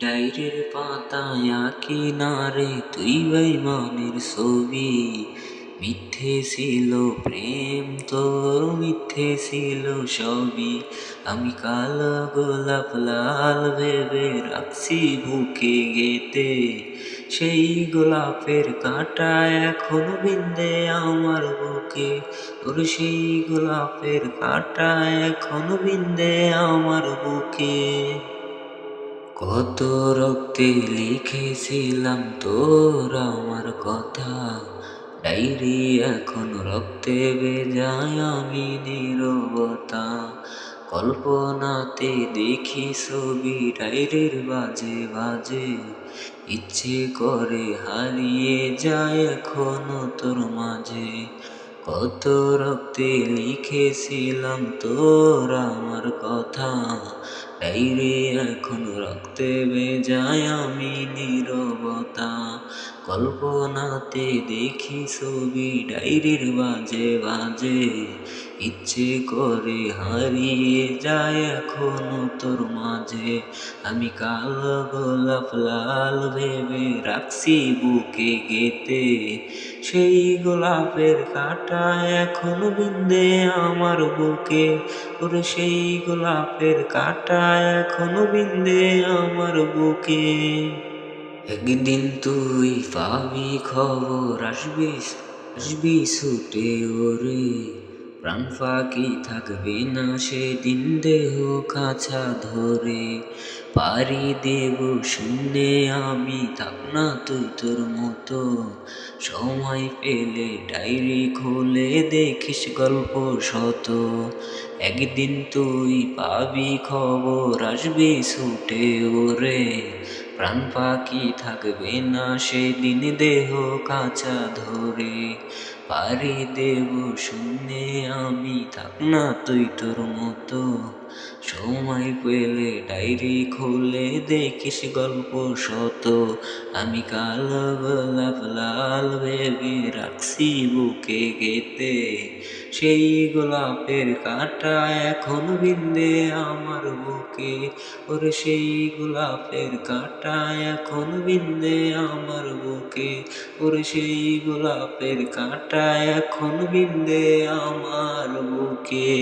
ডাইরের পাতায় কিনারে তুই ভাই মানের ছবি। মিথ্যে ছিল প্রেম তোর মিথ্যে ছিল সবই। আমি কালো গোলাপ, লাল ভেবে রাখছি বুকে গেতে সেই গোলাপের কাঁটা এখন বিন্দে আমার বুকে। তোর সেই গোলাপের কাঁটা এখন বিন্দে আমার বুকে। কত রক্তে লিখেছিলাম তোর আমার কথা। ডায়েরি এখন রক্তে বেজায় আমি নীরবতা। কল্পনাতে দেখি ছবি ডায়েরির বাজে বাজে। ইচ্ছে করে হারিয়ে যায় এখনও তোর মাঝে। কত রক্তে লিখেছিলাম তোর আমার কথা। ডাইরে এখন রক্তে বেজায় আমি নীরবতা। কল্পনাতে দেখি ছবি ডাইরির বাজে বাজে। ইচ্ছে করে হারিয়ে যায় এখনও তোর মাঝে। আমি কাল গোলাপ লাল ভেবে রাখছি বুকে গেতে সেই গোলাপের কাটা এখন বিন্দে আমার বুকে। ওর সেই গোলাপের কাটা এখন বিন্দে আমার বুকে। একদিন তুই পাবি খবর, আসবি আসবি ছুটে ওরে। প্রাণ ফাঁকি থাকবে না সেদিন দেহ কাছা ধরে। পারি দেব শুনে আমি থাক না তুই তোর মতো। সময় পেলে ডায়েরি খুলে দেখিস গল্প শত। একদিন তুই পাবি খবর, আসবি ছুটে ওরে। প্রাণ পাখি থাকবে না সেদিন দেহ কাঁচা ধরে। পারি দেব শূন্যে আমি থাক না তুই তোর মতো সময় পেলে ডায়েরি খুলে দেখিস গল্প শত আমি কালো গোলাপ লাল ভেবে রাখছি বুকে গেতে সেই গোলাপের কাঁটা এখন বিন্দে আমার বুকে। ওরে সেই গোলাপের কাঁটা এখন বিন্দে আমার বুকে। ওরে সেই গোলাপের কাঁটা এখন বিন্দে আমার বুকে।